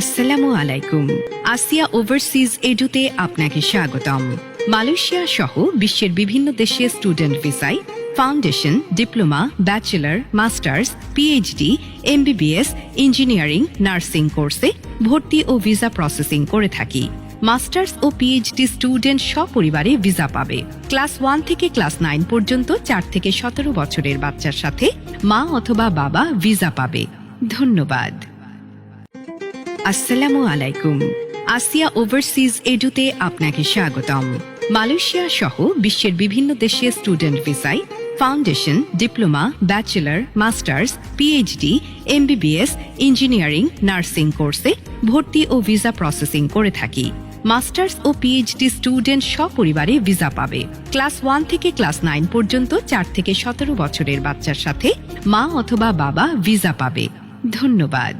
আসসালামু আলাইকুম। আসিয়া ওভারসিজ এডুতে আপনাকে স্বাগতম। মালয়েশিয়া সহ বিশ্বের বিভিন্ন দেশে স্টুডেন্ট ভিসায় foundation diploma bachelor masters PhD MBBS engineering nursing কোর্সে ভর্তি ও ভিসা প্রসেসিং করে থাকি। মাস্টার্স ও পিএইচডি স্টুডেন্ট সপরিবারে ভিসা পাবে। ক্লাস ওয়ান থেকে ক্লাস নাইন পর্যন্ত চার থেকে সতেরো বছরের বাচ্চার সাথে মা অথবা বাবা ভিসা পাবে। ধন্যবাদ। আসসালামু আলাইকুম। আসিয়া ওভারসিজ এডুতে আপনাকে স্বাগতম। মালয়েশিয়া সহ বিশ্বের বিভিন্ন দেশে স্টুডেন্ট ভিসায়, foundation, diploma, bachelor, masters, PhD, MBBS, engineering, nursing কোর্সে ভর্তি ও ভিসা প্রসেসিং করে থাকি। মাস্টার্স ও পিএইচডি স্টুডেন্ট সপরিবারে ভিসা পাবে। ক্লাস ওয়ান থেকে ক্লাস নাইন পর্যন্ত চার থেকে সতেরো বছরের বাচ্চার সাথে মা অথবা বাবা ভিসা পাবে। ধন্যবাদ।